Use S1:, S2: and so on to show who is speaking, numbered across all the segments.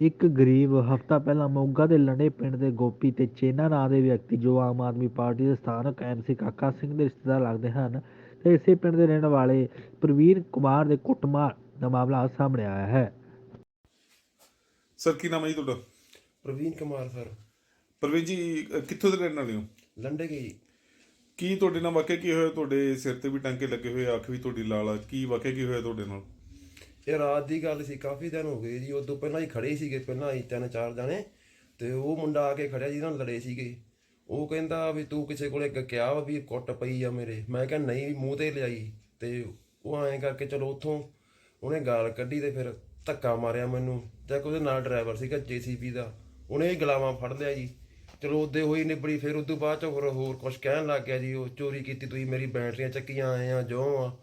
S1: ਇੱਕ ਗਰੀਬ ਹਫ਼ਤਾ ਪਹਿਲਾਂ ਮੋਗਾ ਦੇ ਲੰਡੇ ਪਿੰਡ ਦੇ ਗੋਪੀ ਤੇ ਚੇਨਾ ਨਾਂ ਦੇ ਵਿਅਕਤੀ ਜੋ ਆਮ ਆਦਮੀ ਪਾਰਟੀ ਦੇ ਸਥਾਨਕ ਐਮਸੀ ਕਾਕਾ ਸਿੰਘ ਦੇ ਰਿਸ਼ਤੇਦਾਰ ਲੱਗਦੇ ਹਨ ਤੇ ਇਸੇ ਪਿੰਡ ਦੇ ਰਹਿਣ ਵਾਲੇ ਪ੍ਰਵੀਨ ਕੁਮਾਰ ਦੇ ਕੁੱਟਮਾਰ ਦਾ ਮਾਮਲਾ ਸਾਹਮਣੇ ਆਇਆ ਹੈ।
S2: ਸਰ ਕੀ ਨਾਮ ਹੈ ਜੀ ਤੁਹਾਡਾ?
S3: ਪ੍ਰਵੀਨ ਕੁਮਾਰ ਸਰ।
S2: ਪ੍ਰਵੀਨ ਜੀ ਅ, ਕਿੱਥੋਂ ਦੇ ਰਹਿਣ ਵਾਲੇ ਹੋ?
S3: ਲੰਡੇ ਗਈ
S2: ਕੀ ਤੁਹਾਡੇ ਨਾਲ ਵਾਕਿਆ ਕੀ ਹੋਇਆ? ਤੁਹਾਡੇ ਸਿਰ ਤੇ ਵੀ ਟਾਂਕੇ ਲੱਗੇ ਹੋਏ ਅੱਖ ਵੀ ਤੁਹਾਡੀ ਲਾਲ ਆ ਕੀ ਵਾਕਿਆ ਕੀ ਹੋਇਆ ਤੁਹਾਡੇ ਨਾਲ?
S3: ਇਹ ਰਾਤ ਦੀ ਗੱਲ ਸੀ, ਕਾਫੀ ਦਿਨ ਹੋ ਗਏ ਜੀ, ਉਦੋਂ ਪਹਿਲਾਂ ਹੀ ਖੜੇ ਸੀਗੇ, ਪਹਿਲਾਂ ਹੀ ਤਿੰਨ ਚਾਰ ਜਾਣੇ, ਤੇ ਉਹ ਮੁੰਡਾ ਆ ਕੇ ਖੜਿਆ ਜਿਹਨਾਂ ਨਾਲ ਲੜੇ ਸੀਗੇ। ਉਹ ਕਹਿੰਦਾ ਵੀ ਤੂੰ ਕਿਸੇ ਕੋਲੇ ਕ- ਕਿਹਾ ਵਾ ਵੀ ਕੁੱਟ ਪਈ ਆ ਮੇਰੇ। ਮੈਂ ਕਿਹਾ ਨਹੀਂ ਵੀ ਮੂੰਹ ਤੇ ਲਿਆਈ। ਤੇ ਉਹ ਐਂ ਕਰਕੇ ਚਲੋ ਉੱਥੋਂ ਉਹਨੇ ਗਾਲ ਕੱਢੀ ਤੇ ਫਿਰ ਧੱਕਾ ਮਾਰਿਆ ਮੈਨੂੰ। ਤੇ ਉਹਦੇ ਨਾਲ ਡਰਾਈਵਰ ਸੀਗਾ ਜੀਸੀਪੀ ਦਾ। ਉਹਨੇ ਹੀ ਗਲਾਵਾਂ ਫੜ ਲਿਆ ਜੀ। ਚਲੋ ਉਹਦੇ ਹੋਈ ਨਿਬੜੀ, ਫਿਰ ਉਦੋਂ ਬਾਅਦ ਚ ਹੋਰ ਹੋਰ ਕੁਝ ਕਹਿਣ ਲੱਗ ਗਿਆ ਜੀ, ਉਹ ਚੋਰੀ ਕੀਤੀ ਤੁਸੀਂ ਮੇਰੀ ਬੈਟਰੀਆਂ ਚੱਕੀਆਂ ਆਏ ਆ ਜੋ ਆ।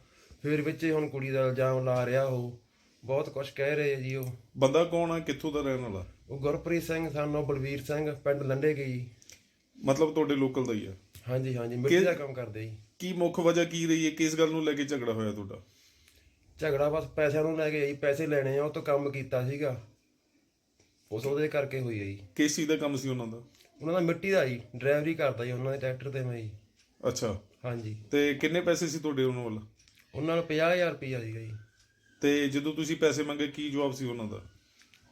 S3: ਫਿਰ ਵਿੱਚ ਹੀ ਹੁਣ ਕੁੜੀ ਦਾ ਇਲਜ਼ਾਮ ਲਾ ਰਿਹਾ ਉਹ। ਬਹੁਤ ਕੁਝ ਕਹਿ ਰਹੇ ਆ ਜੀ ਉਹ।
S2: ਬੰਦਾ ਕੌਣ ਆ? ਕਿੱਥੋਂ ਦਾ ਰਹਿਣ ਵਾਲਾ?
S3: ਉਹ ਗੁਰਪ੍ਰੀਤ ਸਿੰਘ ਸਾਨੂੰ ਬਲਵੀਰ ਸਿੰਘ ਪਿੰਡ ਲੰਡੇ ਗਈ
S2: ਮਤਲਬ ਤੁਹਾਡੇ ਲੋਕਲ ਦਾ ਹੀ ਆ?
S3: ਹਾਂਜੀ ਹਾਂਜੀ ਮਿੱਟੀ ਦਾ ਕੰਮ ਕਰਦੇ ਜੀ।
S2: ਕੀ ਮੁੱਖ ਵਜ੍ਹਾ ਕੀ ਰਹੀ ਹੈ? ਕਿਸ ਗੱਲ ਨੂੰ ਲੈ ਕੇ ਝਗੜਾ ਹੋਇਆ ਤੁਹਾਡਾ?
S3: ਝਗੜਾ ਬਸ ਪੈਸਿਆਂ ਨੂੰ ਲੈ ਕੇ ਜੀ ਪੈਸੇ ਲੈਣੇ ਆ ਉਹ ਤੋਂ ਕੰਮ ਕੀਤਾ ਸੀਗਾ। ਉਸ ਉਹਦੇ ਕਰਕੇ ਹੋਈ ਹੈ ਜੀ।
S2: ਕਿਸ ਚੀਜ਼ ਦਾ ਕੰਮ ਸੀ ਉਹਨਾਂ ਦਾ?
S3: ਉਹਨਾਂ ਦਾ ਮਿੱਟੀ ਦਾ ਜੀ ਡਰਾਈਵਰੀ ਕਰਦਾ ਜੀ ਉਹਨਾਂ ਦੇ ਟਰੈਕਟਰ ਤੇ ਮੈਂ ਜੀ।
S2: ਅੱਛਾ।
S3: ਹਾਂਜੀ।
S2: ਤੇ ਕਿੰਨੇ ਪੈਸੇ ਸੀ ਤੁਹਾਡੇ ਉਹਨਾਂ ਵੱਲ?
S3: ਉਹਨਾਂ ਨੂੰ 50000 ਰੁਪਈਆ ਸੀਗਾ ਜੀ।
S2: ਤੇ ਜਦੋਂ ਤੁਸੀਂ ਪੈਸੇ ਮੰਗੇ ਕੀ ਜਵਾਬ ਸੀ ਉਹਨਾਂ ਦਾ?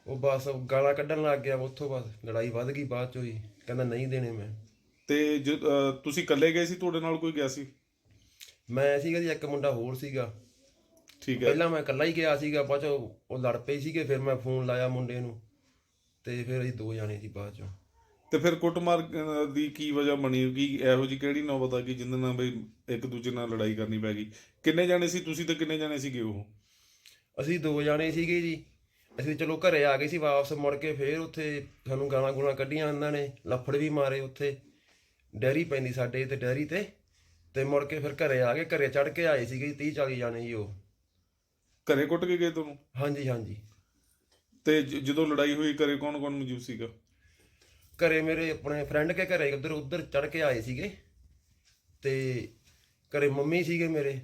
S3: ਉਹ ਬਸ ਗਾਲਾਂ ਕੱਢਣ ਲੱਗ ਗਿਆ ਉੱਥੋਂ ਬਸ ਲੜਾਈ ਵੱਧ ਗਈ ਬਾਅਦ ਚੋਂ ਹੀ ਕਹਿੰਦਾ ਨਹੀਂ ਦੇਣੇ ਮੈਂ।
S2: ਤੇ ਜ- ਤੁਸੀਂ ਇਕੱਲੇ ਗਏ ਸੀ ਤੁਹਾਡੇ ਨਾਲ ਕੋਈ ਗਿਆ ਸੀ?
S3: ਮੈਂ ਸੀਗਾ ਜੀ ਇੱਕ ਮੁੰਡਾ ਹੋਰ ਸੀਗਾ।
S2: ਠੀਕ ਹੈ।
S3: ਪਹਿਲਾਂ ਮੈਂ ਇਕੱਲਾ ਹੀ ਗਿਆ ਸੀਗਾ ਬਾਅਦ ਚੋਂ ਉਹ ਲੜ ਪਏ ਸੀਗੇ ਫਿਰ ਮੈਂ ਫੋਨ ਲਾਇਆ ਮੁੰਡੇ ਨੂੰ ਤੇ ਫਿਰ ਅਸੀਂ ਦੋ ਜਾਣੇ ਸੀ ਬਾਅਦ ਚੋਂ।
S2: ਤੇ ਫਿਰ ਕੁੱਟਮਾਰ ਅ, ਦੀ ਕੀ ਵਜ੍ਹਾ ਬਣੀ? ਕਿ ਇਹੋ ਜੀ ਕਿਹੜੀ ਨੌਬਤ ਆ ਗਈ ਜਿੰਦੇ ਨਾਲ ਬਈ ਇੱਕ ਦੂਜੇ ਨਾਲ ਲੜਾਈ ਕਰਨੀ ਪੈ ਗਈ? ਕਿੰਨੇ ਜਾਣੇ ਸੀ? ਤੁਸੀਂ ਤੇ ਕਿੰਨੇ ਜਾਣੇ ਸੀਗੇ ਉਹ?
S3: ਅਸੀਂ ਦੋ ਜਾਣੇ ਸੀਗੇ ਜੀ। ਅਸੀਂ ਚਲੋ ਘਰੇ ਆ ਗਏ ਸੀ ਵਾਪਸ ਮੁੜ ਕੇ ਫੇਰ ਉੱਥੇ ਸਾਨੂੰ ਗਾਲਾਂ ਗੂਲਾਂ ਕੱਢੀਆਂ ਇਹਨਾਂ ਨੇ ਲੱਫੜ ਵੀ ਮਾਰੇ ਉੱਥੇ। ਡੈਰੀ ਪੈਂਦੀ ਸਾਡੇ ਤੇ ਡੈਰੀ ਤੇ। ਤੇ ਮੁੜ ਕੇ ਫਿਰ ਘਰੇ ਆ ਗਏ ਘਰੇ ਚੜ ਕੇ ਆਏ ਸੀਗੇ 30 40 ਜਾਣੇ ਜੀ ਉਹ।
S2: ਘਰੇ ਕੁੱਟ ਕੇ ਗਏ ਤੁਹਾਨੂੰ?
S3: ਹਾਂਜੀ ਹਾਂਜੀ।
S2: ਤੇ ਜ- ਜਦੋਂ ਲੜਾਈ ਹੋਈ ਘਰੇ ਕੌਣ ਕੌਣ ਮੌਜੂਦ ਸੀਗਾ?
S3: ਘਰੇ ਮੇਰੇ ਆਪਣੇ ਫਰੈਂਡ ਕੇ ਘਰੇ ਉਧਰ ਉਧਰ ਚੜ ਕੇ ਆਏ ਸੀਗੇ। ਤੇ ਘਰੇ ਮੰਮੀ ਸੀਗੇ ਮੇਰੇ।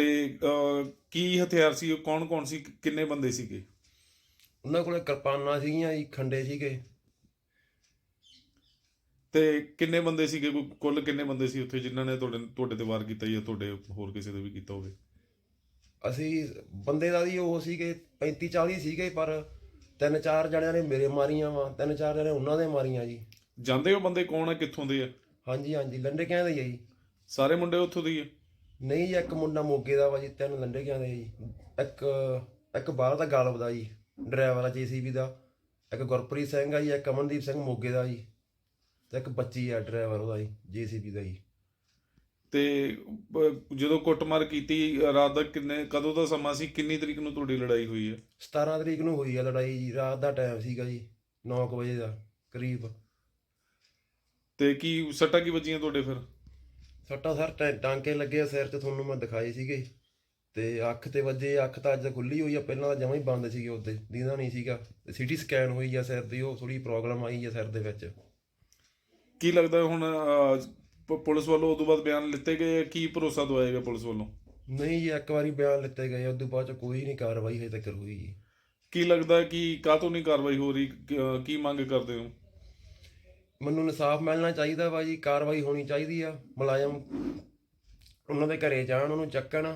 S2: ਤੇ ਕੀ ਹਥਿਆਰ ਸੀ? ਕੌਣ ਕੌਣ ਸੀ? ਕਿੰਨੇ ਬੰਦੇ ਸੀਗੇ?
S3: ਉਹਨਾਂ ਕੋਲੇ ਕਿਰਪਾਨਾਂ ਸੀਗੀਆਂ ਜੀ ਖੰਡੇ ਸੀਗੇ।
S2: ਤੇ ਕਿੰਨੇ ਬੰਦੇ ਸੀਗੇ? ਕੁੱਲ ਕਿੰਨੇ ਬੰਦੇ ਸੀ ਉੱਥੇ ਜਿਨ੍ਹਾਂ ਨੇ ਤੁਹਾਡੇ ਤੁਹਾਡੇ ਤੇ ਵਾਰ ਕੀਤਾ ਜਾਂ ਤੁਹਾਡੇ ਹੋਰ ਕਿਸੇ ਤੇ ਵੀ ਕੀਤਾ ਹੋਵੇ?
S3: ਅਸੀਂ ਬੰਦੇ ਦਾ ਜੀ ਉਹ ਸੀਗੇ 35 40 ਸੀਗੇ ਪਰ ਤਿੰਨ ਚਾਰ ਜਣਿਆਂ ਨੇ ਮੇਰੇ ਮਾਰੀਆਂ ਵਾ ਤਿੰਨ ਚਾਰ ਜਣੇ ਉਹਨਾਂ ਦੇ ਮਾਰੀਆਂ ਜੀ।
S2: ਜਾਂਦੇ ਹੋ ਬੰਦੇ ਕੌਣ ਆ? ਕਿੱਥੋਂ ਦੇ ਆ?
S3: ਹਾਂਜੀ ਹਾਂਜੀ ਲੰਡੇ ਕਿਆਂ ਦੇ ਜੀ।
S2: ਸਾਰੇ ਮੁੰਡੇ ਉੱਥੋਂ ਦੇ ਹੀ ਆ?
S3: ਨਹੀਂ ਜੀ ਇੱਕ ਮੁੰਡਾ ਮੋਗੇ ਦਾ ਵਾ ਜੀ ਤਿੰਨ ਲੰਡੇ ਕਿਆਂ ਦੇ ਜੀ। ਇੱਕ ਇੱਕ ਬਾਹਰ ਦਾ ਗਾਲਬ ਦਾ ਜੀ ਡਰਾਈਵਰ ਆ ਜੀਸੀਬੀ ਦਾ। ਇੱਕ ਗੁਰਪ੍ਰੀਤ ਸਿੰਘ ਆ ਜੀ ਇੱਕ ਅਮਨਦੀਪ ਸਿੰਘ ਮੋਗੇ ਦਾ ਜੀ। ਤੇ ਇੱਕ ਬੱਚੀ ਆ ਡਰਾਈਵਰ ਉਹਦਾ ਜੀ ਜੀਸੀਬੀ ਦਾ ਜੀ।
S2: ਤੇ ਜਦੋਂ ਕੁੱਟਮਾਰ ਕੀਤੀ ਰਾਤ ਦਾ ਕਿੰਨੇ ਕਦੋਂ ਦਾ ਸਮਾਂ ਸੀ? ਕਿੰਨੀ ਤਰੀਕ ਨੂੰ ਤੁਹਾਡੀ ਲੜਾਈ ਹੋਈ ਹੈ?
S3: 17 ਤਰੀਕ ਨੂੰ ਹੋਈ ਆ ਲੜਾਈ ਜੀ ਰਾਤ ਦਾ ਟਾਈਮ ਸੀਗਾ ਜੀ 9 ਵਜੇ ਦਾ ਕਰੀਬ।
S2: ਤੇ ਕੀ ਸੱਟਾਂ ਕੀ ਵੱਜੀਆਂ ਤੁਹਾਡੇ ਫਿਰ?
S3: ਸੱਟਾਂ ਸਰ ਟੈ- ਟਾਂਕੇ ਲੱਗੇ ਆ ਸਿਰ 'ਚ ਤੁਹਾਨੂੰ ਮੈਂ ਦਿਖਾਏ ਸੀਗੇ। ਤੇ ਅੱਖ ਤੇ ਵੱਜੇ ਅੱਖ ਤਾਂ ਅੱਜ ਖੁੱਲੀ ਹੋਈ ਆ ਪਹਿਲਾਂ ਤਾਂ ਜਮਾਂ ਹੀ ਬੰਦ ਸੀਗੇ ਉਹਦੇ ਦੀਦਾ ਨਹੀਂ ਸੀਗਾ। ਤੇ ਸੀਟੀ ਸਕੈਨ ਹੋਈ ਆ ਸਿਰ ਦੀ ਉਹ ਥੋੜੀ ਪ੍ਰੋਬਲਮ ਆਈ ਆ ਸਿਰ ਦੇ ਵਿੱਚ।
S2: ਕੀ ਲੱਗਦਾ ਹੁਣ ਪ- ਪੁਲਿਸ ਵੱਲੋਂ ਉਦੋਂ ਬਾਅਦ ਬਿਆਨ ਲਿੱਤੇ ਗਏ ਕੀ ਭਰੋਸਾ ਦਵਾਏਗਾ ਪੁਲਿਸ ਵੱਲੋਂ?
S3: ਨਹੀਂ ਜੀ ਇੱਕ ਵਾਰੀ ਬਿਆਨ ਲਿੱਤੇ ਗਏ ਉਦੋਂ ਬਾਅਦ ਚ ਕੋਈ ਨਹੀਂ ਕਾਰਵਾਈ ਹਜੇ ਤੱਕ ਹੋਈ ਜੀ।
S2: ਕੀ ਲੱਗਦਾ ਕਿ ਕਾਹਤੋਂ ਨਹੀਂ ਕਾਰਵਾਈ ਹੋ ਰਹੀ? ਕੀ ਮੰਗ ਕਰਦੇ ਹੋ?
S3: ਮੈਨੂੰ ਇਨਸਾਫ ਮਿਲਣਾ ਚਾਹੀਦਾ ਵਾ ਜੀ ਕਾਰਵਾਈ ਹੋਣੀ ਚਾਹੀਦੀ ਆ ਮੁਲਾਜ਼ਮ ਉਹਨਾਂ ਦੇ ਘਰੇ ਜਾਣ ਉਹਨੂੰ ਚੱਕਣ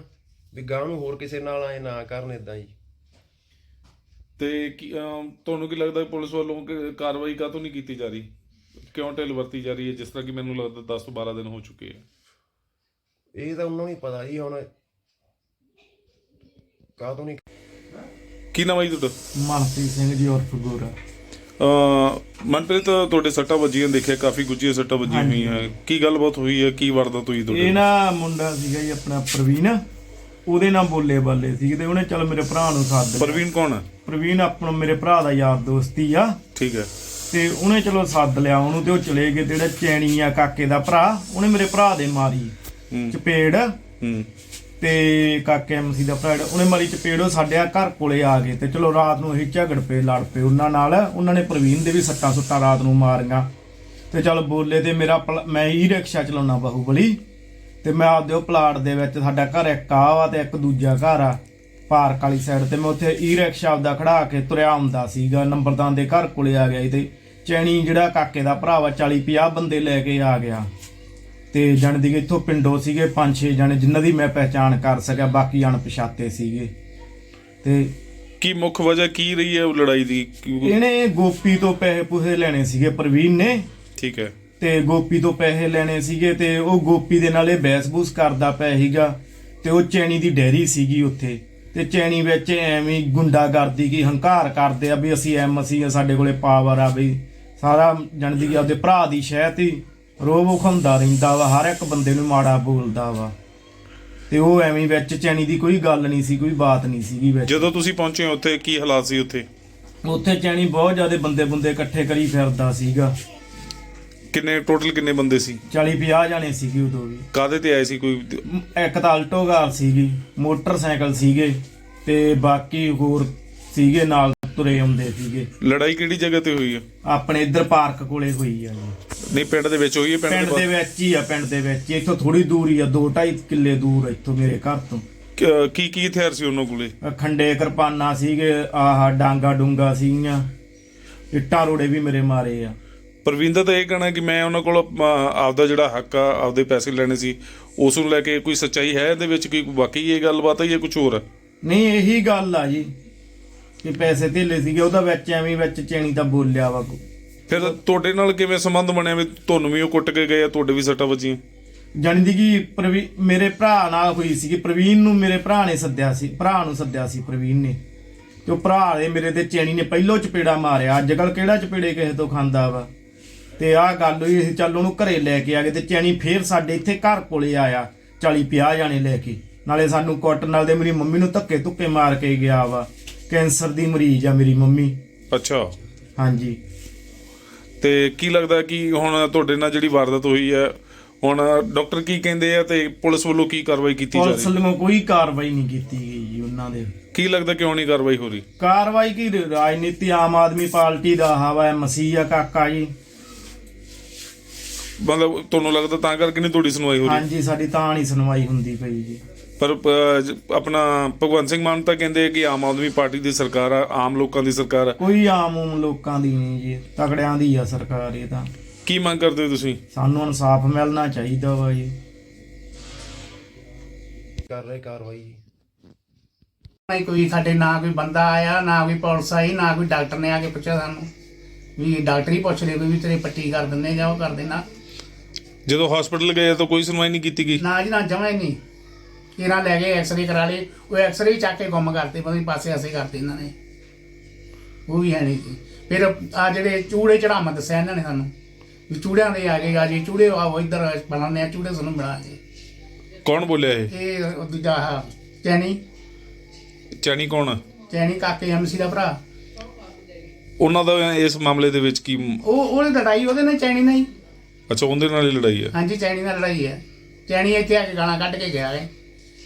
S3: ਵੀ ਗਾਂ ਨੂੰ ਹੋਰ ਕਿਸੇ ਨਾਲ ਆਏ ਨਾ ਕਰਨ ਇਦਾਂ ਜੀ।
S2: ਤੇ ਕੀ, ਤੁਹਾਨੂੰ ਕੀ ਲੱਗਦਾ ਪੁਲਿਸ ਵੱਲੋਂ ਕਿ ਕਾਰਵਾਈ ਕਾਹਤੋਂ ਨਹੀਂ ਕੀਤੀ ਜਾ ਰਹੀ? ਕਿਉਂ ਢਿੱਲ ਵਰਤੀ ਜਾ ਰਹੀ ਹੈ ਜਿਸ ਤਰ੍ਹਾਂ ਕਿ ਮੈਨੂੰ ਲੱਗਦਾ 10 ਤੋਂ 12 ਦਿਨ ਹੋ ਚੁੱਕੇ ਆ।
S3: ਇਹ ਤਾਂ ਉਹਨਾਂ ਨੂੰ ਹੀ ਪਤਾ ਜੀ ਹੁਣ ਕਾਹਤੋਂ ਨਹੀਂ
S2: ਕੀ ਨਾਮ ਹੈ ਜੀ ਤੁਹਾਡਾ?
S4: ਮਨਪ੍ਰੀਤ ਸਿੰਘ ਜੀ ਉਰਫ ਗੋਰਾ।
S2: ਮਨਪ੍ਰੀਤ ਤੁਹਾਡੇ ਸੱਟਾਂ ਵੱਜੀਆਂ ਦੇਖਿਆ ਕਾਫੀ ਗੁੱਝੀਆਂ ਸੱਟਾਂ ਵੱਜੀਆਂ ਹੋਈਆਂ। ਕੀ ਗੱਲਬਾਤ ਹੋਈ ਹੈ? ਕੀ ਵਾਰਦਾਤ ਹੋਈ
S4: ਇਹ
S2: ਤੁਹਾਡੇ
S4: ਨਾ ਮੁੰਡਾ ਸੀਗਾ ਜੀ ਆਪਣਾ ਪ੍ਰਵੀਨ। ਉਹਦੇ ਨਾਲ ਬੋਲੇ ਬਾਲੇ ਸੀ ਤੇ ਉਹਨੇ ਚੱਲ ਮੇਰੇ ਭਰਾ ਨੂੰ ਸੱਦ ਲਿਆ।
S2: ਪ੍ਰਵੀਨ ਕੌਣ ਹੈ?
S4: ਪ੍ਰਵੀਨ ਆਪਣਾ ਮੇਰੇ ਭਰਾ ਦਾ ਯਾਰ ਦੋਸਤੀ ਆ।
S2: ਠੀਕ ਹੈ।
S4: ਤੇ ਉਹਨੇ ਚਲੋ ਸੱਦ ਲਿਆ ਉਹਨੂੰ ਤੇ ਉਹ ਚਲੇ ਗਏ ਤੇ ਜਿਹੜਾ ਚੈਣੀ ਆ ਕਾਕੇ ਦਾ ਭਰਾ ਉਹਨੇ ਮੇਰੇ ਭਰਾ ਦੇ ਮਾਰੀ। ਚਪੇੜ।
S2: ਹੂੰ।
S4: ਤੇ ਕਾਕੇ ਐਮਸੀ ਦਾ ਭਰਾ ਉਹਨੇ ਮਰੀ ਚਪੇੜ ਸਾਡੇ ਆ ਘਰ ਕੋਲੇ ਆ ਗਏ ਤੇ ਚਲੋ ਰਾਤ ਨੂੰ ਇਹ ਝਗੜ ਪਏ, ਲੜ ਪਏ ਉਹਨਾਂ ਨਾਲ। ਉਹਨਾਂ ਨੇ ਪ੍ਰਵੀਨ ਦੇ ਵੀ ਸੱਟਾਂ ਸੁੱਟਾਂ ਰਾਤ ਨੂੰ ਮਾਰੀਆਂ। ਤੇ ਚਲ ਬੋਲੇ ਤੇ ਮੇਰਾ ਪਲ- ਮੈਂ ਹੀ ਰਿਕਸ਼ਾ ਚਲਾਉਣਾ ਬਾਹੂਬਲੀ। ਤੇ ਮੈਂ ਆਪਦੇ ਉਹ ਪਲਾਟ ਦੇ ਵਿੱਚ ਸਾਡਾ ਘਰ ਇੱਕ ਆ ਵਾ ਤੇ ਇੱਕ ਦੂਜਾ ਘਰ ਆ, ਪਾਰਕ ਵਾਲੀ ਸਾਈਡ ਤੇ। ਮੈਂ ਉੱਥੇ ਈ ਰਿਕਸ਼ਾ ਆਪਦਾ ਖੜਾ ਕੇ ਤੁਰਿਆ ਹੁੰਦਾ ਸੀਗਾ, ਨੰਬਰਦਾਨ ਦੇ ਘਰ ਕੋਲੇ ਆ ਗਿਆ ਸੀ ਤੇ ਚੈਣੀ ਜਿਹੜਾ ਕਾਕੇ ਦਾ ਭਰਾ ਵਾ 40 50 ਬੰਦੇ ਲੈ ਕੇ ਆ ਗਿਆ। ਤੇ ਜਣ ਦੀ ਇੱਥੋਂ ਪਿੰਡੋਂ ਸੀਗੇ ਪੰਜ ਛੇ ਜਣੇ ਜਿਨ੍ਹਾਂ ਦੀ ਮੈਂ ਪਹਿਚਾਣ ਕਰ ਸਕਿਆ ਬਾਕੀ ਅਣਪਛਾਤੇ ਸੀਗੇ। ਤੇ
S2: ਕੀ ਮੁੱਖ ਵਜ੍ਹਾ ਕੀ ਰਹੀ ਹੈ ਉਹ ਲੜਾਈ ਦੀ?
S4: ਇਹਨੇ ਗੋਪੀ ਤੋਂ ਪੈਸੇ ਪੂਸੇ ਲੈਣੇ ਸੀਗੇ ਪ੍ਰਵੀਨ ਨੇ।
S2: ਠੀਕ ਹੈ।
S4: ਤੇ ਗੋਪੀ ਤੋਂ ਪੈਸੇ ਲੈਣੇ ਸੀਗੇ ਤੇ ਉਹ ਗੋਪੀ ਦੇ ਨਾਲ ਇਹ ਬੈਸ-ਬੂਸ ਕਰਦਾ ਪਿਆ ਸੀਗਾ ਤੇ ਉਹ ਚੈਣੀ ਦੀ ਡੈਰੀ ਸੀਗੀ ਉੱਥੇ। ਤੇ ਚੈਣੀ ਵਿੱਚ ਐਵੇਂ ਗੁੰਡਾਗਰਦੀ ਕੀ ਹੰਕਾਰ ਕਰਦੇ ਆ ਵੀ ਅਸੀਂ ਐਮਸੀ ਆ ਸਾਡੇ ਕੋਲੇ ਪਾਵਰ ਆ ਵੀ ਸਾਰਾ ਜਾਣਦੀ ਕਿ ਆਪਦੇ ਭਰਾ ਦੀ ਸ਼ਹਿਤ ਹੀ ਰੋਬ ਉਖੰਦਾ ਰਹਿੰਦਾ ਵਾ ਹਰ ਇੱਕ ਬੰਦੇ ਨੂੰ ਮਾੜਾ ਬੋਲਦਾ ਵਾ। ਤੇ ਉਹ ਐਵੇਂ ਵਿੱਚ ਚੈਣੀ ਦੀ ਕੋਈ ਗੱਲ ਨਹੀਂ ਸੀ ਕੋਈ ਬਾਤ ਨਹੀਂ ਸੀਗੀ ਵਿੱਚ।
S2: ਜਦੋਂ ਤੁਸੀਂ ਪਹੁੰਚੇ ਉੱਥੇ ਕੀ ਹਾਲਾਤ ਸੀ ਉੱਥੇ?
S4: ਉੱਥੇ ਚੈਣੀ ਬਹੁਤ ਜ਼ਿਆਦਾ ਬੰਦੇ ਬੰਦੇ ਇਕੱਠੇ ਕਰੀ ਫਿਰਦਾ ਸੀਗਾ।
S2: ਕਿੰਨੇ ਟੋਟਲ ਕਿੰਨੇ ਬੰਦੇ ਸੀ?
S4: 40 50 ਜਾਣੇ ਸੀਗੇ ਉਦੋਂ ਵੀ।
S2: ਕਾਦੇ ਤੇ ਆਏ ਸੀ ਕੋਈ?
S4: ਇੱਕ ਤਾਂ ਆਲਟੋ ਕਾਰ ਸੀਗੀ ਮੋਟਰਸਾਈਕਲ ਸੀਗੇ ਤੇ ਬਾਕੀ ਹੋਰ ਸੀਗੇ ਨਾਲ ਤੁਰੇ ਆਉਂਦੇ ਸੀਗੇ।
S2: ਲੜਾਈ ਕਿਹੜੀ ਜਗ੍ਹਾ ਤੇ ਹੋਈ ਹੈ
S4: ਆਪਣੇ ਇੱਧਰ ਪਾਰਕ ਕੋਲੇ ਹੋਈ ਆ ਜੀ।
S2: ਨਹੀਂ ਪਿੰਡ ਦੇ ਵਿੱਚ ਹੋਈ ਹੈ ਪਿੰਡ
S4: ਪਿੰਡ
S2: ਦੇ
S4: ਦੇ ਵਿੱਚ ਹੀ ਆ ਪਿੰਡ ਦੇ ਵਿੱਚ ਹੀ। ਇੱਥੋਂ ਥੋੜੀ ਦੂਰ ਹੀ ਆ 2.5 ਕਿੱਲੇ ਦੂਰ ਆ ਇੱਥੋਂ ਮੇਰੇ ਘਰ ਤੋਂ।
S2: ਕੀ ਕੀ ਹਥਿਆਰ ਸੀ ਉਹਨਾਂ ਕੋਲੇ?
S4: ਖੰਡੇ ਕਿਰਪਾਨਾਂ ਸੀਗੇ ਆਹ ਡਾਂਗਾ ਡੂੰਗਾ ਸੀਗੀਆਂ। ਇੱਟਾਂ ਰੋੜੇ ਵੀ ਮੇਰੇ ਮਾਰੇ ਆ।
S2: ਪ੍ਰਵਿੰਦਰ ਤਾਂ ਇਹ ਕਹਿਣਾ ਕਿ ਮੈਂ ਉਹਨਾਂ ਕੋਲ ਆਪਦਾ ਜਿਹੜਾ ਹੱਕ ਆ ਆਪਦੇ ਪੈਸੇ ਲੈਣੇ ਸੀ ਉਸ ਨੂੰ ਲੈ ਕੇ ਕੋਈ ਸੱਚਾਈ ਹੈ ਇਹਦੇ ਵਿੱਚ? ਕੋਈ ਵਾਕਈ ਇਹ ਗੱਲਬਾਤ ਹੈ ਜਾਂ ਕੁਝ ਹੋਰ ਹੈ
S4: ਨਹੀਂ ਇਹੀ ਗੱਲ ਆ ਜੀ। ਕਿ ਪੈਸੇ ਧੇਲੇ ਸੀਗੇ ਉਹਦਾ ਵਿੱਚ ਐਵੇਂ ਵਿੱਚ ਚੈਣੀ ਤਾਂ ਬੋਲਿਆ ਵਾ
S2: ਫਿਰ ਤੁਹਾਡੇ ਨਾਲ ਕਿਵੇਂ ਸੰਬੰਧ ਬਣਿਆ ਵੀ ਤੁਹਾਨੂੰ ਵੀ ਉਹ ਕੁੱਟ ਕੇ ਗਏ ਆ ਤੁਹਾਡੇ ਵੀ ਸੱਟਾਂ ਵੱਜੀਆਂ?
S4: ਜਾਣੀ ਦੀ ਕਿ ਪ੍ਰਵੀ ਮੇਰੇ ਭਰਾ ਨਾਲ ਹੋਈ ਸੀ ਕਿ ਪ੍ਰਵੀਨ ਨੂੰ ਮੇਰੇ ਭਰਾ ਨੇ ਸੱਦਿਆ ਸੀ ਭਰਾ ਨੂੰ ਸੱਦਿਆ ਸੀ ਪ੍ਰਵੀਨ ਨੇ। ਤੇ ਉਹ ਭਰਾ ਦੇ ਮੇਰੇ ਤੇ ਚੈਣੀ ਨੇ ਪਹਿਲੋਂ ਚਪੇੜਾ ਮਾਰਿਆ ਅੱਜ ਕੱਲ ਕਿਹੜਾ ਚਪੇੜੇ ਕਿਸੇ ਤੋਂ ਖਾਂਦਾ ਵਾ? ਤੇ ਆਹ ਗੱਲ ਹੋਈ ਅਸੀਂ ਚੱਲ ਉਹਨੂੰ ਘਰੇ ਲੈ ਕੇ ਆ ਗਏ ਤੇ ਚੈਣੀ ਫੇਰ ਸਾਡੇ ਇੱਥੇ ਘਰ ਕੋਲੇ ਆਇਆ 40 50 ਜਾਣੇ ਲੈ ਕੇ। ਨਾਲੇ ਸਾਨੂੰ ਕੁੱਟ ਨਾਲ ਦੇ ਮੇਰੀ ਮੰਮੀ ਨੂੰ ਧੱਕੇ ਧੁੱਕੇ ਮਾਰ ਕੇ ਗਿਆ ਵਾ। ਕੈਂਸਰ ਦੀ ਮਰੀਜ਼ ਆ ਮੇਰੀ ਮੰਮੀ।
S2: ਅੱਛਾ।
S4: ਹਾਂਜੀ।
S2: ਤੇ ਕੀ ਲੱਗਦਾ ਕਿ ਹੁਣ ਤੁਹਾਡੇ ਨਾਲ ਜਿਹੜੀ ਵਾਰਦਾਤ ਹੋਈ ਹੈ ਹੁਣ ਡਾਕਟਰ ਕੀ ਕਹਿੰਦੇ ਆ ਤੇ ਪੁਲਿਸ ਵੱਲੋਂ ਕੀ ਕਾਰਵਾਈ ਕੀਤੀ ਜਾ
S4: ਪੁਲਿਸ
S2: ਰਹੀ
S4: ਵੱਲੋਂ ਕੋਈ ਕਾਰਵਾਈ ਨਹੀਂ ਕੀਤੀ ਗਈ ਜੀ ਉਹਨਾਂ ਦੇ।
S2: ਕੀ ਲੱਗਦਾ ਕਿਉਂ ਨਹੀਂ ਕਾਰਵਾਈ ਹੋ ਰਹੀ?
S4: ਕਾਰਵਾਈ ਕੀ ਰਾਜਨੀਤੀ ਆਮ ਆਦਮੀ ਪਾਰਟੀ ਦਾ ਹਵਾ ਹੈ ਮਸੀਹ ਕਾਕਾ ਜੀ।
S2: ਮਤਲਬ ਤੁਹਾਨੂੰ ਲੱਗਦਾ ਤਾਂ ਕਰਕੇ ਨਹੀਂ ਤੁਹਾਡੀ ਸੁਣਵਾਈ ਹੋ ਰਹੀ?
S4: ਹਾਂਜੀ ਸਾਡੀ ਤਾਂ ਨਹੀਂ ਸੁਣਵਾਈ ਹੁੰਦੀ ਪਈ ਜੀ।
S2: ਪਰ ਆਪਣਾ ਭਗਵੰਤ ਸਿੰਘ ਮਾਨ ਤਾਂ ਕਹਿੰਦੇ ਕਿ ਆਮ ਆਦਮੀ ਪਾਰਟੀ ਦੀ ਸਰਕਾਰ ਆ ਆਮ ਲੋਕਾਂ ਦੀ ਸਰਕਾਰ ਆ।
S4: ਕੋਈ ਆਮ ਉਮ ਲੋਕਾਂ ਦੀ ਨਹੀਂ ਜੀ ਤਗੜਿਆਂ ਦੀ ਆ ਸਰਕਾਰ ਇਹ ਤਾਂ।
S2: ਕੀ ਮੰਗ ਕਰਦੇ ਹੋ ਤੁਸੀਂ?
S4: ਸਾਨੂੰ ਇਨਸਾਫ ਮਿਲਣਾ ਚਾਹੀਦਾ ਵਾ ਜੀ।
S3: ਕਰ ਰਹੇ ਕਾਰਵਾਈ।
S5: ਨਹੀਂ ਕੋਈ ਸਾਡੇ ਨਾ ਕੋਈ ਬੰਦਾ ਆਇਆ ਨਾ ਕੋਈ ਪੁਲਿਸ ਆਈ ਨਾ ਕੋਈ ਡਾਕਟਰ ਨੇ ਆ ਕੇ ਪੁੱਛਿਆ ਸਾਨੂੰ। ਵੀ ਡਾਕਟਰ ਹੀ ਪੁੱਛ ਲਿਆ ਕੋਈ ਵੀ ਤੇਰੀ ਪੱਟੀ ਕਰ ਦਿੰਦੇ ਜਾਂ ਉਹ ਕਰ ਦੇਣਾ
S2: ਜਦੋਂ ਹਸਪੀਟਲ ਗਏ ਤਾਂ ਕੋਈ ਸੁਣਵਾਈ ਨਹੀਂ ਕੀਤੀ ਗਈ?
S5: ਨਾ ਜੀ ਨਾ ਜਮਾ ਹੀ ਨਹੀਂ। ਕਿਰਾਂ ਲੈ ਗਏ ਐਕਸਰੇ ਕਰਾ ਲਏ ਉਹ ਐਕਸਰੇ ਚੱਕ ਕੇ ਗੁੰਮ ਕਰਤੇ ਪਤਾ ਨਹੀਂ ਪਾਸੇ ਐਸੇ ਕਰਤੇ ਇਹਨਾਂ ਨੇ। ਉਹ ਵੀ ਹੈ ਨਹੀਂ ਜੀ ਫਿਰ ਆ ਜਿਹੜੇ ਚੂੜੇ ਚੜਾਮਾ ਦੱਸਿਆ ਇਹਨਾਂ ਨੇ ਸਾਨੂੰ ਵੀ ਚੂੜਿਆਂ ਦੇ ਆ ਗਏ ਆ ਜੀ ਚੂੜੇ ਆਓ ਇੱਧਰ ਬਣਾਉਂਦੇ ਆ ਚੂੜੇ ਸਾਨੂੰ ਬਣਾ ਕੇ
S2: ਕੌਣ ਬੋਲਿਆ ਇਹ?
S5: ਇਹ ਉਹ ਦੂਜਾ ਆਹ ਚੈਨੀ।
S2: ਚੈਨੀ ਕੌਣ?
S5: ਚੈਨੀ ਕਾਕੇ ਐਮਸੀ ਦਾ ਭਰਾ।
S2: ਉਹਨਾਂ ਦਾ ਇਸ ਮਾਮਲੇ ਦੇ ਵਿੱਚ ਕੀ
S5: ਉਹ ਉਹਦੀ ਲੜਾਈ ਉਹਦੇ ਨਾਲ ਚੈਨੀ ਨਾਲ ਹੀ।
S2: ਅੱਛਾ ਉਹਦੇ ਨਾਲ ਹੀ ਲੜਾਈ ਹੈ?
S5: ਹਾਂਜੀ ਚੈਣੀ ਨਾਲ ਲੜਾਈ ਹੈ। ਚੈਣੀ ਇੱਥੇ ਆ ਕੇ ਗਾਲਾਂ ਕੱਢ ਕੇ ਗਿਆ ਹੈ।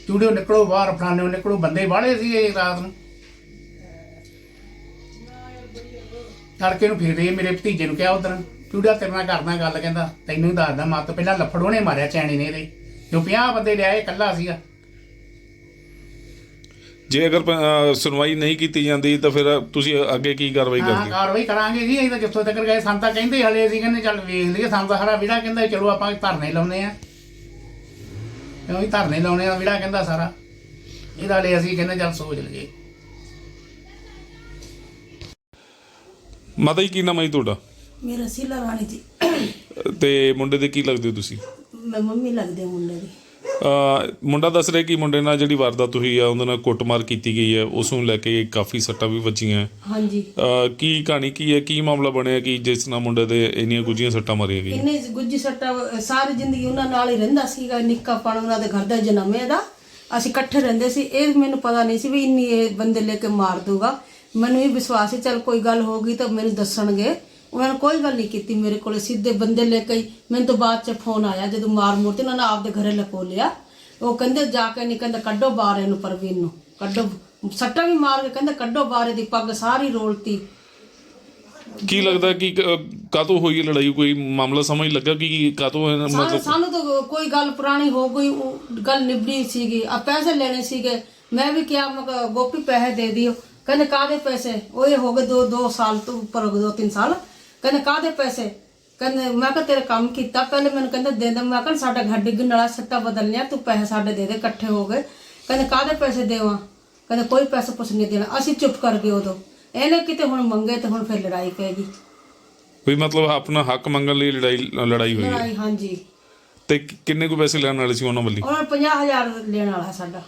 S5: ਚੂੜਿਓ ਨਿਕਲੋ ਬਾਹਰ ਫਲਾਣੇ ਨਿਕਲੋ ਬੰਦੇ ਬਾਹਲੇ ਸੀ ਇਹ ਰਾਤ ਨੂੰ। ਤੜਕੇ ਨੂੰ ਫਿਰ ਮੇਰੇ ਭਤੀਜੇ ਨੂੰ ਕਿਹਾ ਉਧਰ ਚੂੜਿਆ ਤੇਰੇ ਨਾਲ ਕਰਦਾ ਗੱਲ ਕਹਿੰਦਾ ਤੈਨੂੰ ਹੀ ਦੱਸਦਾ ਮੱਤ ਪਹਿਲਾਂ ਲੱਫੜ ਉਹਨੇ ਮਾਰਿਆ ਚੈਣੀ ਨੇ ਇਹਦੇ। ਜੋ 50 ਬੰਦੇ ਲਿਆਏ ਇਕੱਲਾ ਸੀਗਾ।
S2: ਜੇ ਅਗਰ ਸੁਣਵਾਈ ਨਹੀਂ ਕੀਤੀ ਜਾਂਦੀ ਤਾਂ ਫਿਰ ਤੁਸੀਂ ਅੱਗੇ ਕੀ ਕਾਰਵਾਈ
S5: ਹਾਂ
S2: ਕਰਦੇ
S5: ਕਾਰਵਾਈ ਕਰਾਂਗੇ ਜੀ ਅਸੀਂ ਤਾਂ ਜਿੱਥੋਂ ਤੱਕ ਗਏ ਸਾਨੂੰ ਤਾਂ ਕਹਿੰਦੇ ਹਲੇ ਅਸੀਂ ਕਹਿੰਦੇ ਚੱਲ ਵੇਖ ਲਈਏ ਸਾਨੂੰ ਤਾਂ ਸਾਰਾ ਵਿੜਾ ਕਹਿੰਦਾ ਚਲੋ ਆਪਾਂ ਧਰਨੇ ਲਾਉਨੇ ਆ ਕਿਉਂ ਵੀ ਧਰਨੇ ਲਾਉਨੇ ਆ ਵਿੜਾ ਕਹਿੰਦਾ ਸਾਰਾ। ਇਹਦਾ ਲਈ ਅਸੀਂ ਕਹਿੰਦੇ ਚੱਲ ਸੋਚ ਲਈਏ।
S2: ਮਾਤਾ ਜੀ ਕੀ ਨਾਮ ਹੈ ਜੀ ਤੁਹਾਡਾ?
S6: ਮੇਰਾ ਸੀਲਾ ਰਾਣੀ ਜੀ।
S2: ਤੇ ਮੁੰਡੇ ਦੇ ਕੀ ਲੱਗਦੇ ਹੋ ਤੁਸੀਂ?
S6: ਮੈਂ ਮੰਮੀ ਲੱਗਦੇ ਮੁੰਡੇ ਦੀ।
S2: ਮੁੰਡਾ ਦੱਸ ਰਿਹਾ ਕਿ ਮੁੰਡੇ ਨਾਲ ਜਿਹੜੀ ਵਾਰਦਾਤ ਹੋਈ ਆ ਉਹਦੇ ਨਾਲ ਕੁੱਟਮਾਰ ਕੀਤੀ ਗਈ ਹੈ ਉਸ ਨੂੰ ਲੈ ਕੇ ਕਾਫੀ ਸੱਟਾਂ ਵੀ ਵੱਜੀਆਂ।
S6: ਹਾਂਜੀ।
S2: ਅ, ਕੀ ਕਹਾਣੀ ਕੀ ਹੈ? ਕੀ ਮਾਮਲਾ ਬਣਿਆ ਕਿ ਜਿਸ ਨਾਲ ਮੁੰਡੇ ਦੇ ਇੰਨੀਆਂ ਗੁੱਜੀਆਂ ਸੱਟਾਂ ਮਾਰੀਆਂ ਗਈਆਂ?
S6: ਇੰਨੇ ਗੁੱਜੀ ਸੱਟਾ ਅਹ ਸਾਰੀ ਜ਼ਿੰਦਗੀ ਉਹਨਾਂ ਨਾਲ ਹੀ ਰਹਿੰਦਾ ਸੀਗਾ ਨਿੱਕਾ ਪਣ ਉਹਨਾਂ ਦੇ ਘਰ ਦਾ ਜਨਮੇ ਦਾ। ਅਸੀਂ ਇਕੱਠੇ ਰਹਿੰਦੇ ਸੀ। ਇਹ ਮੈਨੂੰ ਪਤਾ ਨਹੀਂ ਸੀ ਵੀ ਇੰਨੀ ਇਹ ਬੰਦੇ ਲੈ ਕੇ ਮਾਰ ਦੂਗਾ ਮੈਨੂੰ ਇਹ ਵਿਸ਼ਵਾਸ ਸੀ ਚਲ ਕੋਈ ਗੱਲ ਹੋਗੀ ਤਾਂ ਮੈਨੂੰ ਦੱਸਣਗੇ। ਉਹਨਾਂ ਨੇ ਕੋਈ ਗੱਲ ਨਹੀਂ ਕੀਤੀ ਮੇਰੇ ਕੋਲ ਸਿੱਧੇ ਬੰਦੇ ਲੈ ਕੇ ਹੀ। ਮੈਨੂੰ ਤੋਂ ਬਾਅਦ ਚ ਫੋਨ ਆਇਆ ਜਦੋਂ ਮਾਰ ਮੁਰ ਤੇ ਉਹਨਾਂ ਨੇ ਆਪਦੇ ਘਰੇ ਲਕੋ ਲਿਆ। ਉਹ ਕਹਿੰਦੇ ਜਾ ਕੇ ਨਹੀਂ ਕਹਿੰਦੇ ਕੱਢੋ ਬਾਹਰ ਇਹਨੂੰ ਪ੍ਰਵੀਨ ਨੂੰ। ਕੱਢੋ ਸੱਟਾ ਵੀ ਮਾਰ ਕੇ ਕਹਿੰਦੇ ਕੱਢੋ ਬਾਹਰ ਦੀ ਪੱਗ ਸਾਰੀ ਰੋਲਤੀ।
S2: ਕੀ ਲੱਗਦਾ ਕਿ ਕਾਤੋਂ ਹੋਈ ਲੜਾਈ? ਕੋਈ ਮਾਮਲਾ ਸਮਝ ਲੱਗਾ ਕਿ ਕਾਤੋਂ
S6: ਸਾਨੂੰ
S2: ਮਤਲਬ
S6: ਸਾਨੂੰ ਤਾਂ ਕੋਈ ਗੱਲ ਪੁਰਾਣੀ ਹੋ ਗਈ ਉਹ ਗੱਲ ਨਿਬੜੀ ਸੀਗੀ। ਆ ਪੈਸੇ ਲੈਣੇ ਸੀਗੇ। ਮੈਂ ਵੀ ਕਿਹਾ ਮੈਂ ਕਿਹਾ, ਗੋਪੀ ਪੈਸੇ ਦੇ ਦਿਓ। ਕਹਿੰਦੇ ਕਾਦੇ ਪੈਸੇ? ਉਹ ਇਹ ਹੋ ਗਏ ਦੋ ਦੋ ਸਾਲ ਤੋਂ ਉੱਪਰ ਹੋ ਗਏ ਦੋ ਤਿੰਨ ਸਾਲ। ਕਹਿੰਦੇ ਕਾਦੇ ਪੈਸੇ? ਕਹਿੰਦੇ ਮੈਂ ਕਿਹਾ ਤੇਰੇ ਕੰਮ ਕੀਤਾ ਪਹਿਲੇ ਮੈਨੂੰ ਕਹਿੰਦੇ ਦੇ ਦੇ। ਮੈਂ ਕਿਹਾ ਸਾਡਾ ਘਰ ਡਿੱਗਣ ਵਾਲਾ ਸੱਟਾ ਬਦਲਣਿਆ ਤੂੰ ਪੈਸੇ ਸਾਡੇ ਦੇ ਦੇ ਇਕੱਠੇ ਹੋ ਗਏ। ਕਹਿੰਦੇ ਕਾਦੇ ਪੈਸੇ ਦੇਵਾਂ? ਕਹਿੰਦੇ ਕੋਈ ਪੈਸੇ ਪੁੱਛ ਨਹੀਂ ਦੇਣਾ ਅਸੀਂ ਚੁੱਪ ਕਰ ਗਏ ਉਦੋਂ। ਇਹਨੇ ਕਿਤੇ ਹੁਣ ਮੰਗੇ ਤੇ ਹੁਣ ਫਿਰ ਲੜਾਈ ਪੈ ਗਈ।
S2: ਵੀ ਮਤਲਬ ਆਪਣਾ ਹੱਕ ਮੰਗਣ ਲਈ ਲੜਾਈ ਲੜਾਈ ਹੋਈ ਹੈ।
S6: ਲੜਾਈ ਹਾਂਜੀ।
S2: ਤੇ ਕਿ- ਕਿੰਨੇ ਕੁ ਪੈਸੇ ਲੈਣ ਵਾਲੇ ਸੀ ਉਹਨਾਂ ਵੱਲੋਂ?
S6: ਉਹਨਾਂ ਨੂੰ 50000 ਲੈਣ ਵਾਲਾ ਸਾਡਾ।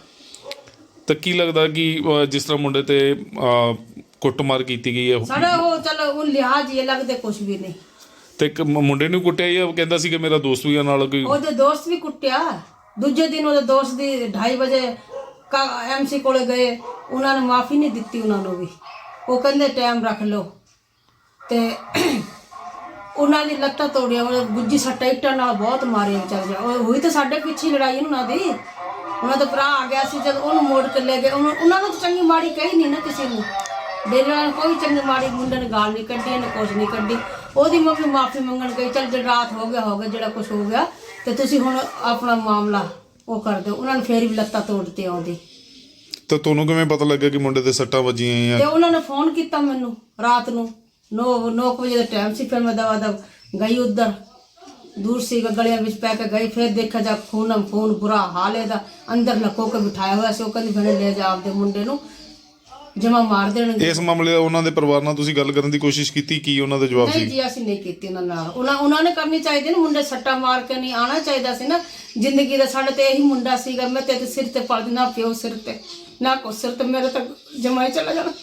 S2: ਤਾਂ ਕੀ ਲੱਗਦਾ ਕਿ ਅਹ, ਜਿਸ ਤਰ੍ਹਾਂ ਮੁੰਡੇ ਤੇ ਅਹ, ਕੁੱਟਮਾਰ ਕੀਤੀ ਗਈ ਹੈ।
S6: ਸਾਡਾ ਉਹ ਚਲੋ ਉਹ ਲਿਹਾਜ਼ ਇਹ ਲੱਗਦੇ ਕੁਝ ਵੀ ਨਹੀਂ।
S2: ਤੇ ਇੱਕ ਮ- ਮੁੰਡੇ ਨੂੰ ਕੁੱਟਿਆ ਜਾਂ ਕਹਿੰਦਾ ਸੀ ਕਿ ਮੇਰਾ ਦੋਸਤ ਵੀ ਆ ਨਾਲ ਕੋਈ?
S6: ਉਹਦੇ ਦੋਸਤ ਵੀ ਕੁੱਟਿਆ। ਦੂਜੇ ਦਿਨ ਉਹਦੇ ਦੋਸਤ ਦੀ 2:30 ਵਜੇ ਐਮਸੀ ਕੋਲੇ ਗਏ। ਉਹਨਾਂ ਨੇ ਮਾਫੀ ਨਹੀਂ ਦਿੱਤੀ ਉਹਨਾਂ ਨੂੰ ਵੀ। ਉਹ ਕਹਿੰਦੇ ਟਾਈਮ ਰੱਖ ਲਓ। ਤੇ ਉਹਨਾਂ ਦੀ ਲੱਤਾਂ ਤੋੜੀਆਂ ਉਹ ਗੁੱਜੀ ਸੱਟਾ ਇੱਟਾਂ ਨਾਲ ਬਹੁਤ ਮਾਰੇ ਵਿਚਾਰ ਜਾ ਉਹ ਹੋਈ ਤਾਂ ਸਾਡੇ ਪਿੱਛੇ ਹੀ ਲੜਾਈ ਉਹਨਾਂ ਦੀ। ਉਹਨਾਂ ਦਾ ਭਰਾ ਆ ਗਿਆ ਸੀ ਜਦ ਉਹਨੂੰ ਮੋੜ ਕੇ ਲੈ ਗਏ। ਉਹਨੂੰ- ਉਹਨਾਂ ਨੂੰ ਤਾਂ ਚੰਗੀ ਮਾੜੀ ਕਹੀ ਨਹੀਂ ਨਾ ਕਿਸੇ ਨੂੰ। ਡੇਰੇ ਵਾਲਿਆਂ ਨੇ ਕੋਈ ਚੰਗੀ ਮਾੜੀ ਮੁੰਡੇ ਨੇ ਗਾਲ ਨਹੀਂ ਕੱਢੀ ਇਹਨੇ ਕੁਛ ਨਹੀਂ ਕੱਢੀ। ਉਹਦੀ ਮੰਮੀ ਮਾਫੀ ਮੰਗਣ ਗਈ ਚਲ ਜੇ ਰਾਤ ਹੋ ਗਿਆ ਹੋ ਗਿਆ ਜਿਹੜਾ ਕੁਝ ਹੋ ਗਿਆ ਤੇ ਤੁਸੀਂ ਹੁਣ ਆਪਣਾ ਮਾਮਲਾ ਉਹ ਕਰ ਦਿਓ। ਉਹਨਾਂ ਨੇ ਫੇਰ ਵੀ ਲੱਤਾਂ ਤੋੜਤੇ ਆਉਂਦੀ
S2: ਤਾਂ ਤੁਹਾਨੂੰ ਕਿਵੇਂ ਪਤਾ ਲੱਗਾ ਕਿ ਮੁੰਡੇ ਤੇ ਸੱਟਾਂ ਵੱਜੀਆਂ
S6: ਤੇ
S2: ਆ
S6: ਉਹਨਾਂ ਨੇ ਫੋਨ ਕੀਤਾ ਮੈਨੂੰ ਰਾਤ ਨੂੰ। 9 9 ਵਜੇ ਦਾ ਟਾਈਮ ਸੀ ਫਿਰ ਮੈਂ ਦਵਾ ਦਵ ਗਈ ਉਧਰ। ਦੂਰ ਸੀ ਗਲੀਆਂ ਵਿੱਚ ਪੈ ਕੇ ਗਈ ਫਿਰ ਦੇਖਿਆ ਜਾ ਖੂਨਮ ਖੂਨ ਬੁਰਾ ਹਾਲ ਇਹਦਾ। ਅੰਦਰ ਲਕੋ ਕੇ ਬਿਠਾਇਆ ਹੋਇਆ ਸੀ ਉਹ ਕਹਿੰਦੀ ਭੈਣੇ ਲੈ ਜਾ ਆਪਦੇ ਮੁੰਡੇ ਨੂੰ। ਜਮਾ ਮਾਰ ਦੇਣਗੇ।
S2: ਇਸ ਮਾਮਲੇ ਦਾ ਉਹਨਾਂ ਦੇ ਪਰਿਵਾਰ ਨਾਲ ਤੁਸੀਂ ਗੱਲ ਕਰਨ ਦੀ ਕੋਸ਼ਿਸ਼ ਕੀਤੀ ਕੀ ਉਹਨਾਂ ਦਾ ਜਵਾਬ
S6: ਨਹੀਂ
S2: ਸੀ?
S6: ਜੀ ਅਸੀਂ ਨਹੀਂ ਕੀਤੀ ਉਹਨਾਂ ਨਾਲ। ਉਹਨਾਂ ਉਹਨਾਂ ਨੇ ਕਰਨੀ ਚਾਹੀਦੀ ਨਾ ਮੁੰਡੇ ਸੱਟਾ ਮਾਰ ਕੇ ਨਹੀਂ ਆਣਾ ਚਾਹੀਦਾ ਸੀ ਨਾ। ਜ਼ਿੰਦਗੀ ਦਾ ਸਾਡੇ ਤੇ ਇਹੀ ਮੁੰਡਾ ਸੀਗਾ ਮੈਂ ਤੇ ਸਿਰ ਤੇ ਪੜਦੀ ਨਾ ਪਿਓ ਸਿਰ ਤੇ ਨਾ ਕੋ ਸਿਰ ਤੇ ਮੇਰੇ ਤੱਕ ਜਮਾਈ ਚਲਾ ਜਾਣਾ।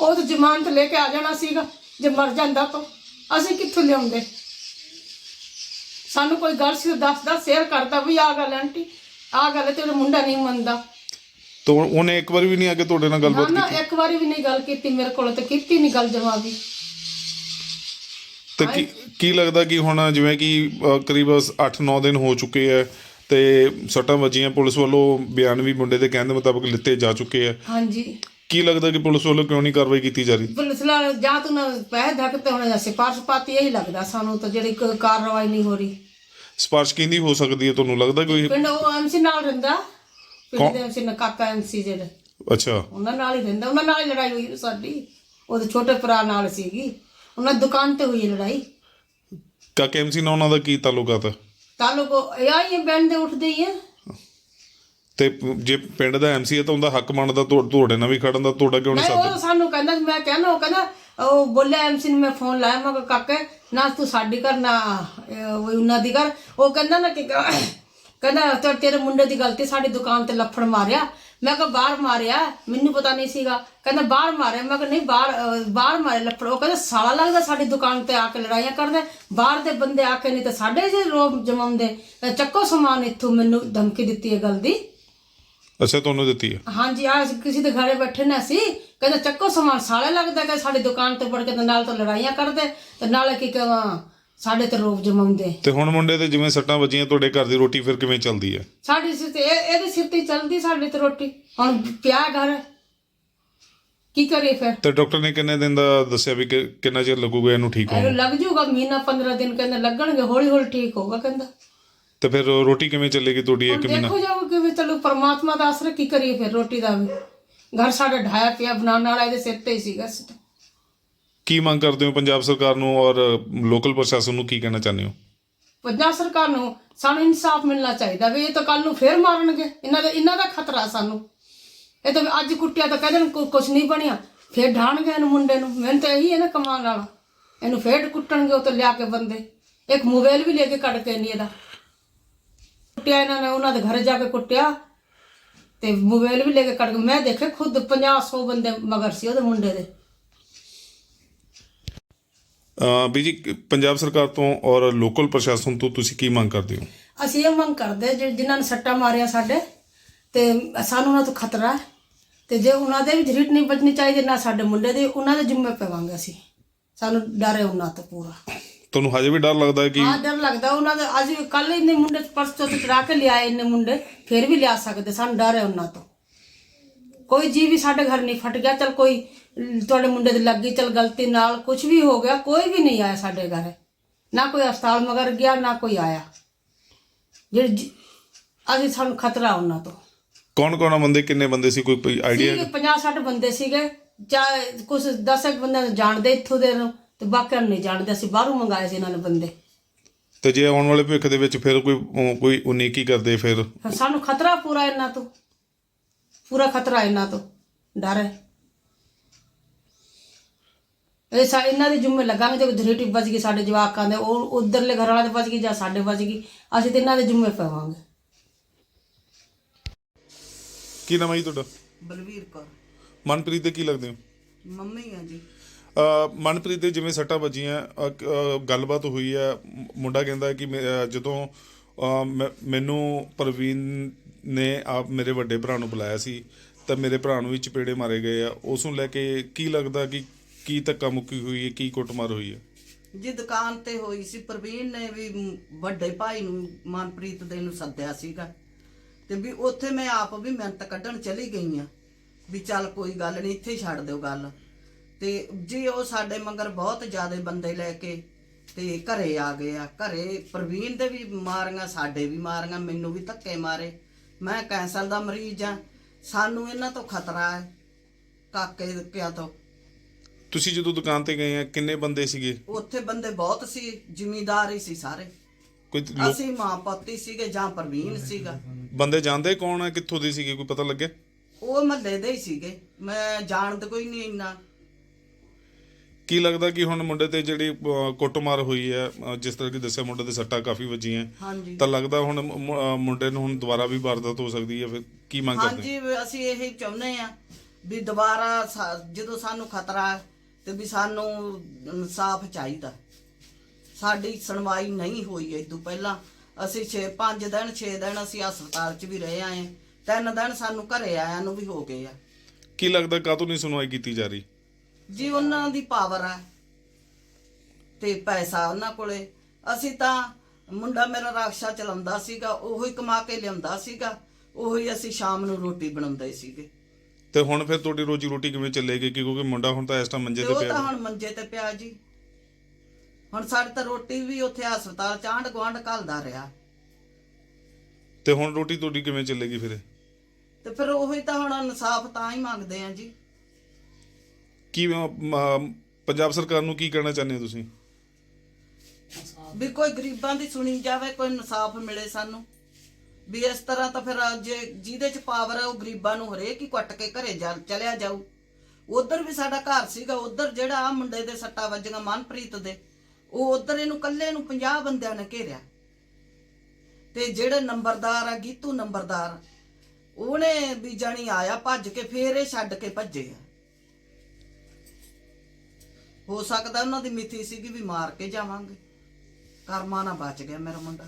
S6: ਉਹ ਤਾਂ ਜ਼ਮਾਨਤ ਲੈ ਕੇ ਆ ਜਾਣਾ ਸੀਗਾ ਜੇ ਮਰ ਜਾਂਦਾ ਤਾਂ। ਅਸੀਂ ਕਿੱਥੋਂ ਲਿਆਉਂਦੇ? ਸਾਨੂੰ ਕੋਈ ਗੱਲ ਸੀ ਦੱਸਦਾ ਸ਼ੇਅਰ ਕਰਦਾ ਵੀ ਆ ਗੱਲ ਆਂਟੀ ਆ ਗੱਲ ਤੇ ਉਹਦਾ ਮੁੰਡਾ ਨਹੀਂ ਮੰਨਦਾ।
S2: ਤਾਂ ਉਹਨੇ ਇੱਕ ਵਾਰ ਵੀ ਨਹੀਂ ਆ ਕੇ ਤੁਹਾਡੇ ਨਾਲ ਗੱਲਬਾਤ
S6: ਨਾ
S2: ਕੀਤੀ?
S6: ਇੱਕ ਵਾਰੀ ਵੀ ਨਹੀਂ ਗੱਲ ਕੀਤੀ ਮੇਰੇ ਕੋਲ ਤੇ ਕੀਤੀ ਨਹੀਂ ਗੱਲ ਜਮਾ ਵੀ
S2: ਤੇ ਕੀ ਕੀ ਲੱਗਦਾ ਕਿ ਹੁਣ ਜਿਵੇਂ ਕਿ ਕਰੀਬ 8-9 ਦਿਨ ਹੋ ਚੁੱਕੇ ਆ ਤੇ ਸੱਟਾਂ ਵੱਜੀਆਂ ਪੁਲਿਸ ਵੱਲੋਂ ਬਿਆਨ ਵੀ ਮੁੰਡੇ ਦੇ ਕਹਿਣ ਦੇ ਮੁਤਾਬਕ ਲਿੱਤੇ ਜਾ ਚੁੱਕੇ ਆ
S6: ਹਾਂਜੀ।
S2: ਕੀ ਲੱਗਦਾ ਕਿ ਪੁਲਿਸ ਵੱਲੋਂ ਕਿਉਂ ਨਹੀਂ ਕਾਰਵਾਈ ਕੀਤੀ ਜਾ ਰਹੀ?
S6: ਪੁਲਿਸ ਨਾਲ ਜਾਂ ਤੂੰ ਨਾ ਪੈਸੇ ਧੱਕਤੇ ਹੋਣੇ ਜਾਂ ਸਿਫਾਰਸ਼ ਪਾਤੀ ਇਹੀ ਲੱਗਦਾ ਸਾਨੂੰ ਤਾਂ ਜਿਹੜੀ ਕੋਈ ਕਾਰਵਾਈ ਨਹੀਂ ਹੋ ਰਹੀ।
S2: ਸਪਾਰਸ਼ ਕਿੰਦੀ ਹੋ ਸਕਦੀ ਹੈ ਤੁਹਾਨੂੰ ਲੱਗਦਾ ਕੋਈ?
S6: ਪਿੰਡ ਉਹ ਐਮਸੀ ਨਾਲ ਰਹਿੰਦਾ। ਪਿੰਡ ਦੇ ਨਾਲ ਕਾਕਾ ਐਮਸੀ ਜਿਹੜੇ।
S2: ਅੱਛਾ।
S6: ਉਹਨਾਂ ਨਾਲ ਹੀ ਰਹਿੰਦਾ। ਉਹਨਾਂ ਨਾਲ ਹੀ ਲੜਾਈ ਹੋਈ ਸਾਡੀ। ਉਹਦੇ ਛੋਟੇ ਭਰਾ ਨਾਲ ਸੀਗੀ। ਉਹਨਾਂ ਦੁਕਾਨ ਤੇ ਹੋਈ ਲੜਾਈ।
S2: ਕਾਕੇ ਐਮਸੀ ਨਾਲ ਉਹਨਾਂ ਦਾ ਕੀ ਤਾਲੁਕਾਤ ਹੈ
S6: ਤਾਲੁਕ ਇਹ ਬੈਂਡ ਦੇ ਉੱਠਦੇ ਹੀ ਆ
S2: ਤੇ ਜੇ ਪਿੰਡ ਦਾ ਐਮਸੀ ਹੈ ਤਾਂ ਉਹਦਾ ਹੱਕ ਤੁਹਾ- ਤੁਹਾਡੇ ਨਾਲ ਵੀ ਖੜਨ ਦਾ ਤੁਹਾਡਾ ਕਿਉਂ ਨਹੀਂ ਸਾਥ
S6: ਉਹ ਸਾਨੂੰ ਕਹਿੰਦਾ ਸੀ, ਮੈਂ ਕਹਿੰਦਾ ਉਹ ਕਹਿੰਦਾ ਉਹ ਬੋਲਿਆ ਐਮਸੀ ਨੂੰ ਮੈਂ ਫੋਨ ਲਾਇਆ ਮੈਂ ਕਾਕੇ ਨਾ ਤੂੰ ਸਾਡੀ ਕਰ ਨਾ ਉਹਨਾਂ ਦੀ ਕਰ ਉਹ ਕਹਿੰਦਾ ਨਾ ਕਿ ਕਹਿੰਦਾ ਤੇ ਤੇਰੇ ਮੁੰਡੇ ਦੀ ਗਲਤੀ ਸਾਡੀ ਦੁਕਾਨ ਤੇ ਲੱਫੜ ਮਾਰਿਆ। ਮੈਂ ਕਿਹਾ ਬਾਹਰ ਮਾਰਿਆ? ਮੈਨੂੰ ਪਤਾ ਨਹੀਂ ਸੀਗਾ। ਕਹਿੰਦਾ ਬਾਹਰ ਮਾਰਿਆ? ਮੈਂ ਕਿਹਾ ਨਹੀਂ ਬਾਹਰ ਅਹ, ਬਾਹਰ ਮਾਰੇ ਲੱਫੜ। ਉਹ ਕਹਿੰਦਾ ਸਾਲਾ ਲੱਗਦਾ ਸਾਡੀ ਦੁਕਾਨ ਤੇ ਆ ਕੇ ਲੜਾਈਆਂ ਕਰਦੇ ਬਾਹਰ ਦੇ ਬੰਦੇ ਆ ਕੇ ਨਹੀਂ ਤੇ ਸਾਡੇ ਜੇ ਰੋਬ ਜਮਾਉਂਦੇ। ਚੱਕੋ ਸਮਾਨ ਇੱਥੋਂ ਮੈਨੂੰ ਧਮਕੀ ਦਿੱਤੀ ਹੈ ਗੱਲ ਦੀ।
S2: ਅੱਛਾ ਤੁਹਾਨੂੰ ਦਿੱਤੀ ਹੈ
S6: ਹਾਂਜੀ ਆ ਕਿਸੇ ਦੇ ਘਰੇ ਬੈਠੇ ਨਾ ਸੀ ਕਹਿੰਦਾ ਚੱਕੋ ਸਮਾਨ ਸਾਲੇ ਲੱਗਦਾ ਕਿ ਸਾਡੀ ਦੁਕਾਨ ਤੇ ਵੜ ਕੇ ਤੇ ਨਾਲ ਤਾਂ ਲੜਾਈਆਂ ਕਰਦੇ। ਤੇ ਨਾਲੇ ਕੀ ਕਹਾਂ? ਸਾਡੇ ਤੇ ਰੋਬ ਜਮਾਉਂਦੇ।
S2: ਤੇ ਹੁਣ ਮੁੰਡੇ ਤੇ ਜਿਵੇਂ ਸੱਟਾਂ ਵੱਜੀਆਂ ਤੁਹਾਡੇ ਘਰ ਦੀ ਰੋਟੀ ਫਿਰ ਕਿਵੇਂ ਚੱਲਦੀ ਹੈ?
S6: ਸਾਡੀ ਸਿਰ ਤੇ ਇਹ- ਇਹਦੇ ਸਿਰ ਤੇ ਹੀ ਚੱਲਦੀ ਸਾਡੇ ਤੇ ਰੋਟੀ। ਹੁਣ ਪਿਆ ਘਰ। ਕੀ ਕਰੀਏ ਫਿਰ?
S2: ਤੇ ਡਾਕਟਰ ਨੇ ਕਿੰਨੇ ਦਿਨ ਦਾ ਦੱਸਿਆ ਵੀ ਕਿ ਕਿੰਨਾ ਚਿਰ ਲੱਗੂਗਾ ਇਹਨੂੰ ਠੀਕ ਹੋਣ?
S6: ਇਹਨੂੰ
S2: ਨੂੰ?
S6: ਲੱਗ ਜਾਊਗਾ ਮਹੀਨਾ 15 ਦਿਨ ਕਹਿੰਦਾ ਲੱਗਣਗੇ ਹੌਲੀ ਹੌਲੀ ਠੀਕ ਹੋਊਗਾ ਕਹਿੰਦਾ।
S2: ਤੇ ਫਿਰ ਰੋਟੀ ਕਿਵੇਂ ਚੱਲੇਗੀ ਤੁਹਾਡੀ
S6: ਹੁਣ
S2: ਇੱਕ ਮਹੀਨਾ?
S6: ਦੇਖੋ ਜਾਓ ਕਿ ਵੀ ਚਲੋ ਪਰਮਾਤਮਾ ਦਾ ਆਸਰਾ ਕੀ ਕਰੀਏ ਫਿਰ ਰੋਟੀ ਦਾ ਵੀ। ਘਰ ਸਾਡਾ ਢਾਇਆ ਪਿਆ ਬਣਾਉਣ ਵਾਲਾ ਇਹਦੇ ਸਿਰ ਤੇ ਹੀ ਸੀਗਾ ਤਾਂ।
S2: ਕੀ ਮੰਗ ਕਰਦੇ ਹੋ ਪੰਜਾਬ ਸਰਕਾਰ ਨੂੰ ਔਰ ਲੋਕਲ ਪ੍ਰਸ਼ਾਸਨ ਨੂੰ ਕੀ ਕਹਿਣਾ ਚਾਹੁੰਦੇ ਹੋ?
S6: ਪੰਜਾਬ ਸਰਕਾਰ ਨੂੰ ਸਾਨੂੰ ਇਨਸਾਫ ਮਿਲਣਾ ਚਾਹੀਦਾ ਵੀ ਇਹ ਤਾਂ ਕੱਲ ਨੂੰ ਫੇਰ ਮਾਰਨਗੇ। ਇਹਨਾਂ ਦਾ ਇਹਨਾਂ ਦਾ ਖਤਰਾ ਸਾਨੂੰ। ਇਹ ਤਾਂ ਅੱਜ ਕੁੱਟਿਆ ਤਾਂ ਕਹਿੰਦੇ ਕੁਝ ਨਹੀਂ ਬਣਿਆ। ਫੇਰ ਢਾਣਗੇ ਇਹਨੂੰ ਮੁੰਡੇ ਨੂੰ। ਮੈਨੂੰ ਤਾਂ ਇਹੀ ਹੈ ਨਾ ਕਮਾਉਣ ਵਾਲਾ। ਇਹਨੂੰ ਫੇਰ ਕੁੱਟਣਗੇ ਉਹ ਤਾਂ ਲਿਆ ਕੇ ਬੰਦੇ। ਇੱਕ ਮੋਬਾਈਲ ਵੀ ਲੈ ਕੇ ਕੱਢ ਕੇ ਨਹੀਂ ਇਹਦਾ। ਕੁੱਟਿਆ ਇਹਨਾਂ ਨੇ, ਉਹਨਾਂ ਦੇ ਘਰ ਜਾ ਕੇ ਕੁੱਟਿਆ। ਤੇ ਮੋਬਾਈਲ ਵੀ ਲੈ ਕੇ ਕੱਢ ਕੇ ਮੈਂ ਦੇਖੇ ਖੁਦ 50 100 ਬੰਦੇ ਮਗਰ ਸੀ ਉਹਦੇ ਮੁੰਡੇ ਦੇ।
S2: ਵੀ ਜੀ ਪੰਜਾਬ ਸਰਕਾਰ ਤੋਂ ਔਰ ਲੋਕਲ ਪ੍ਰਸ਼ਾਸਨ ਤੋਂ ਤੁਸੀਂ ਕੀ ਮੰਗ ਕਰਦੇ ਹੋ?
S6: ਅਸੀਂ ਇਹ ਮੰਗ ਕਰਦੇ ਜਿ- ਜਿਨ੍ਹਾਂ ਨੇ ਸੱਟਾ ਮਾਰਿਆ ਸਾਡੇ ਤੇ ਸਾਨੂੰ ਉਹਨਾਂ ਤੋਂ ਖਤਰਾ ਹੈ। ਤੇ ਜੇ ਉਹਨਾਂ ਦੇ ਵੀ ਰੀਟ ਨਹੀਂ ਬਚਣੀ ਚਾਹੀਦੀ ਨਾ ਸਾਡੇ ਮੁੰਡੇ ਦੇ ਉਹਨਾਂ ਦੇ ਜ਼ਿੰਮੇ ਪਵਾਂਗੇ ਅਸੀਂ। ਸਾਨੂੰ ਡਰ ਹੈ ਉਹਨਾਂ ਤੋਂ ਪੂਰਾ।
S2: ਤੁਹਾਨੂੰ ਹਜੇ ਵੀ ਡਰ ਲੱਗਦਾ ਹੈ ਕਿ
S6: ਹਾਂ ਡਰ ਲੱਗਦਾ ਉਹਨਾਂ ਦੇ। ਅੱਜ ਕੱਲ ਇੰਨੇ ਮੁੰਡੇ ਪਰਸੋਂ ਤੋਂ ਚੜਾ ਕੇ ਲਿਆਏ ਇੰਨੇ ਮੁੰਡੇ ਫਿਰ ਵੀ ਲਿਆ ਸਕਦੇ। ਸਾਨੂੰ ਡਰ ਹੈ ਉਹਨਾਂ ਤੋਂ। ਕੋਈ ਜੀ ਵੀ ਸਾਡੇ ਘਰ ਨਹੀਂ ਫਟ ਗਿਆ ਚਲ ਕੋਈ ਤੁਹਾਡੇ ਮੁੰਡੇ ਦੇ ਲੱਗੀ ਚਲ ਗਲਤੀ ਨਾਲ ਕੁਝ ਵੀ ਹੋ ਗਿਆ ਕੋਈ ਵੀ ਨਹੀਂ ਆਇਆ ਸਾਡੇ ਘਰ। ਨਾ ਕੋਈ ਹਸਪਤਾਲ ਮਗਰ ਗਿਆ ਨਾ ਕੋਈ ਆਇਆ। ਜਿਹੜੇ ਜੀ- ਅਸੀਂ ਸਾਨੂੰ ਖਤਰਾ ਉਹਨਾਂ ਤੋਂ।
S2: ਕੌਣ ਕੌਣ ਬੰਦੇ? ਕਿੰਨੇ ਬੰਦੇ ਸੀ? ਕੋਈ ਆਈਡੀਆ
S6: ਸੀਗੇ 50 60 ਬੰਦੇ ਸੀਗੇ। ਚਾਹੇ ਕੁਝ 10 ਇੱਕ ਬੰਦੇ ਨੂੰ ਜਾਣਦੇ ਇੱਥੋਂ ਦੇ ਨੂੰ ਤੇ ਬਾਕੀਆਂ ਨੂੰ ਨਹੀਂ ਜਾਣਦੇ। ਅਸੀਂ ਬਾਹਰੋਂ ਮੰਗਾਏ ਸੀ ਇਹਨਾਂ ਨੇ ਬੰਦੇ।
S2: ਤੇ ਜੇ ਆਉਣ ਵਾਲੇ ਭਵਿੱਖ ਦੇ ਵਿੱਚ ਫਿਰ ਕੋਈ ਕੋਈ ਉਨੀ ਕੀ ਕਰਦੇ ਫਿਰ
S6: ਫਿਰ? ਸਾਨੂੰ ਖਤਰਾ ਪੂਰਾ ਇਹਨਾਂ ਤੋਂ। ਪੂਰਾ ਖਤਰਾ ਇਹਨਾਂ ਤੋਂ। ਡਰ ਹੈ। ਇਹ ਸਾ ਇਹਨਾਂ ਦੇ ਜੁੰਮੇ ਲੱਗਾਂਗੇ ਜੇ ਧਰੇਟੀ ਵੱਜ ਗਈ ਸਾਡੇ ਜਵਾਕਾਂ ਦੇ ਉਹ ਉਧਰਲੇ ਘਰ ਵਾਲੇ ਦੇ ਵੱਜ ਗਈ ਜਾਂ ਸਾਡੇ ਵੱਜ ਗਈ ਅਸੀਂ ਤੇ ਇਹਨਾਂ ਦੇ ਜੁੰਮੇ ਪਵਾਂਗੇ।
S2: ਕੀ ਨਾਮ ਹੈ ਜੀ ਤੁਹਾਡਾ?
S7: ਬਲਵੀਰ ਕੌਰ।
S2: ਮਨਪ੍ਰੀਤ ਦੇ ਕੀ ਲੱਗਦੇ ਹੋ?
S7: ਮੰਮੀ ਆ ਜੀ।
S2: ਮਨਪ੍ਰੀਤ ਦੇ ਜਿਵੇਂ ਸੱਟਾਂ ਵੱਜੀਆਂ ਕ- ਗੱਲਬਾਤ ਹੋਈ ਹੈ ਮ- ਮੁੰਡਾ ਕਹਿੰਦਾ ਕਿ ਮੈਂ- ਜਦੋਂ ਮੈਂ- ਮੈਨੂੰ ਪ੍ਰਵੀਨ ਨੇ ਆਪ ਮੇਰੇ ਵੱਡੇ ਭਰਾ ਨੂੰ ਬੁਲਾਇਆ ਸੀ ਤਾਂ ਮੇਰੇ ਭਰਾ ਨੂੰ ਵੀ ਚਪੇੜੇ ਮਾਰੇ ਗਏ ਆ। ਉਸ ਨੂੰ ਲੈ ਕੇ ਕੀ ਲੱਗਦਾ ਕਿ ਕੀ ਧੱਕਾ ਮੁੱਕੀ ਹੋਈ ਹੈ, ਕੀ ਕੁੱਟਮਾਰ ਹੋਈ ਹੈ?
S7: ਜੀ, ਦੁਕਾਨ ਤੇ ਹੋਈ ਸੀ, ਪ੍ਰਵੀਨ ਨੇ ਵੀ ਮ- ਵੱਡੇ ਭਾਈ ਨੂੰ ਮਨਪ੍ਰੀਤ ਦੇ ਨੂੰ ਸੱਦਿਆ ਸੀਗਾ। ਤੇ ਵੀ ਉੱਥੇ ਮੈਂ ਆਪ ਵੀ ਮਿਹਨਤ ਕੱਢਣ ਚਲੀ ਗਈ ਆ ਵੀ ਚੱਲ ਕੋਈ ਗੱਲ ਨਹੀਂ, ਇੱਥੇ ਹੀ ਛੱਡ ਦਿਓ ਗੱਲ। ਤੇ ਜੀ, ਉਹ ਸਾਡੇ ਮੰਗਰ ਬਹੁਤ ਜ਼ਿਆਦੇ ਬੰਦੇ ਲੈ ਕੇ ਤੇ ਘਰੇ ਆ ਗਏ ਆ। ਘਰੇ ਪ੍ਰਵੀਨ ਦੇ ਵੀ ਮਾਰੀਆਂ, ਸਾਡੇ ਵੀ ਮਾਰੀਆਂ, ਮੈਨੂੰ ਵੀ ਧੱਕੇ ਮਾਰੇ। ਮੈਂ ਕੈਂਸਰ ਦਾ ਮਰੀਜ਼ ਆ ਸਾਨੂੰ ਇਹਨਾਂ ਤੋਂ ਖਤਰਾ ਹੈ, ਕਾਕੇ ਕਿਆ ਤੋਂ।
S2: ਤੁਸੀਂ ਜਦੋਂ ਦੁਕਾਨ ਤੇ ਗਏ ਆ ਕਿੰਨੇ ਬੰਦੇ ਸੀਗੇ?
S7: ਉੱਥੇ ਬੰਦੇ ਬਹੁਤ ਸੀ ਜ਼ਿਮੀਦਾਰ ਹੀ ਸੀ ਸਾਰੇ।
S2: ਕੋਈ ਲੋਕ
S7: ਅਸੀਂ ਮਾਂ ਪਤੀ ਸੀਗੇ ਜਾਂ ਪ੍ਰਵੀਨ ਸੀਗਾ।
S2: ਬੰਦੇ ਜਾਣਦੇ ਕੌਣ ਆ? ਕਿੱਥੋਂ ਦੇ ਸੀਗੇ? ਕੋਈ ਪਤਾ ਲੱਗਿਆ?
S7: ਉਹ ਮਹੱਲੇ ਦੇ ਹੀ ਸੀਗੇ। ਮੈਂ ਜਾਣਦ ਕੋਈ ਨਹੀਂ ਇੰਨਾ।
S2: ਕੀ ਲੱਗਦਾ ਕਿ ਹੁਣ ਮੁੰਡੇ ਤੇ ਜਿਹੜੀ ਅਹ, ਕੁੱਟਮਾਰ ਹੋਈ ਹੈ ਅਹ, ਜਿਸ ਤਰ੍ਹਾਂ ਕਿ ਦੱਸਿਆ ਮੁੰਡੇ ਦੇ ਸੱਟਾਂ ਕਾਫੀ ਵੱਜੀਆਂ।
S7: ਹਾਂਜੀ।
S2: ਤਾਂ ਲੱਗਦਾ ਹੁਣ ਮ- ਮ- ਅਹ, ਮੁੰਡੇ ਨੂੰ ਹੁਣ ਦੁਬਾਰਾ ਵੀ ਵਾਰਦਾਤ ਹੋ ਸਕਦੀ ਹੈ ਫਿਰ ਕੀ ਮੰਗ ਕਰਦੇ?
S7: ਹਾਂਜੀ ਵੀ ਅਸੀਂ ਇਹ ਚਾਹੁੰਦੇ ਆ ਵੀ ਦੁਬਾਰਾ ਸਾ- ਜਦੋਂ ਸਾਨੂੰ ਖਤਰਾ ਤੇ ਵੀ ਸਾਨੂੰ ਇਨਸਾਫ ਚਾਹੀਦਾ। ਸਾਡੀ ਸੁਣਵਾਈ ਨਹੀਂ ਹੋਈ ਤੋਂ ਪਹਿਲਾਂ। ਅਸੀਂ 6 5 ਦਿਨ 6 ਦਿਨ ਅਸੀਂ ਹਸਪਤਾਲ 'ਚ ਵੀ ਰਹੇ ਆਏ। ਤਿੰਨ ਦਿਨ ਸਾਨੂੰ ਘਰੇ ਆਇਆਂ ਨੂੰ ਵੀ ਹੋ ਗਏ ਆ।
S2: ਕੀ ਲੱਗਦਾ ਕਾਹਤੋਂ ਨਹੀਂ ਸੁਣਵਾਈ ਕੀਤੀ ਜਾ ਰਹੀ?
S7: ਜੀ ਉਹਨਾਂ ਦੀ ਪਾਵਰ ਹੈ ਤੇ ਪੈਸਾ ਉਹਨਾਂ ਕੋਲੇ। ਅਸੀਂ ਤਾਂ ਮੁੰਡਾ ਮੇਰਾ ਰਾਖਸ਼ਾ ਚਲਾਉਂਦਾ ਸੀਗਾ ਉਹੀ ਕਮਾ ਕੇ ਲਿਆਉਂਦਾ ਸੀਗਾ ਉਹੀ ਅਸੀਂ ਸ਼ਾਮ ਨੂੰ ਰੋਟੀ ਬਣਾਉਂਦੇ ਸੀਗੇ।
S2: ਤੇ ਹੁਣ ਫਿਰ ਤੁਹਾਡੀ ਰੋਜੀ ਰੋਟੀ ਕਿਵੇਂ ਚੱਲੇਗੀ? ਕਿਉਂਕਿ ਮੁੰਡਾ ਹੁਣ ਤਾਂ ਇਸ ਟਾਈਮ ਮੰਜੇ
S7: ਤੇ
S2: ਤੇ
S7: ਉਹ
S2: ਪਿਆ
S7: ਤਾਂ ਹੁਣ ਮੰਜੇ ਤੇ ਪਿਆ ਜੀ। ਹੁਣ ਸਾਡੇ ਤਾਂ ਰੋਟੀ ਵੀ ਉੱਥੇ ਹਸਪਤਾਲ ਚਾਂਡ ਗਵਾਂਡ ਘਲਦਾ ਰਿਹਾ।
S2: ਤੇ ਹੁਣ ਰੋਟੀ ਤੁਹਾਡੀ ਕਿਵੇਂ ਚੱਲੇਗੀ ਫਿਰ?
S7: ਤੇ ਫਿਰ ਉਹੀ ਤਾਂ ਹੁਣ ਇਨਸਾਫ ਤਾਂ ਹੀ ਮੰਗਦੇ ਆ ਜੀ।
S2: ਕੀ ਪੰਜਾਬ ਸਰਕਾਰ ਨੂੰ ਕੀ ਕਹਿਣਾ ਚਾਹੁੰਦੇ ਹੋ ਤੁਸੀਂ?
S7: ਵੀ ਕੋਈ ਗਰੀਬਾਂ ਦੀ ਸੁਣੀ ਜਾਵੇ ਕੋਈ ਇਨਸਾਫ ਮਿਲੇ ਸਾਨੂੰ। ਵੀ ਇਸ ਤਰ੍ਹਾਂ ਤਾਂ ਫਿਰ ਜੇ ਜਿਹਦੇ ਚ ਪਾਵਰ ਹੈ ਉਹ ਗਰੀਬਾਂ ਨੂੰ ਹਰੇਕ ਹੀ ਕੁੱਟ ਕੇ ਘਰੇ ਜਾ, ਚਲਿਆ ਜਾਊ। ਉਧਰ ਵੀ ਸਾਡਾ ਘਰ ਸੀਗਾ, ਉਧਰ ਜਿਹੜਾ ਆ ਮੁੰਡੇ ਦੇ ਸੱਟਾ ਵੱਜੀਆਂ, ਮਨਪ੍ਰੀਤ ਦੇ, ਉਹ ਉਧਰ ਇਹਨੂੰ ਕੱਲੇ ਨੂੰ 50 ਬੰਦਿਆਂ ਨੇ ਘੇਰਿਆ। ਤੇ ਜਿਹੜੇ ਨੰਬਰਦਾਰ ਆ, ਗੀਤੂ ਨੰਬਰਦਾਰ, ਉਹਨੇ ਵੀ ਜਾਣੀ ਆਇਆ, ਭੱਜ ਕੇ ਫੇਰ ਇਹ ਛੱਡ ਕੇ ਭੱਜੇ ਆ। ਹੋ ਸਕਦਾ ਉਹਨਾਂ ਦੀ ਮਿੱਥੀ ਸੀਗੀ ਵੀ ਮਾਰ ਕੇ ਜਾਵਾਂਗੇ। ਕਰਮਾ ਨਾ ਬਚ ਗਿਆ ਮੇਰਾ ਮੁੰਡਾ।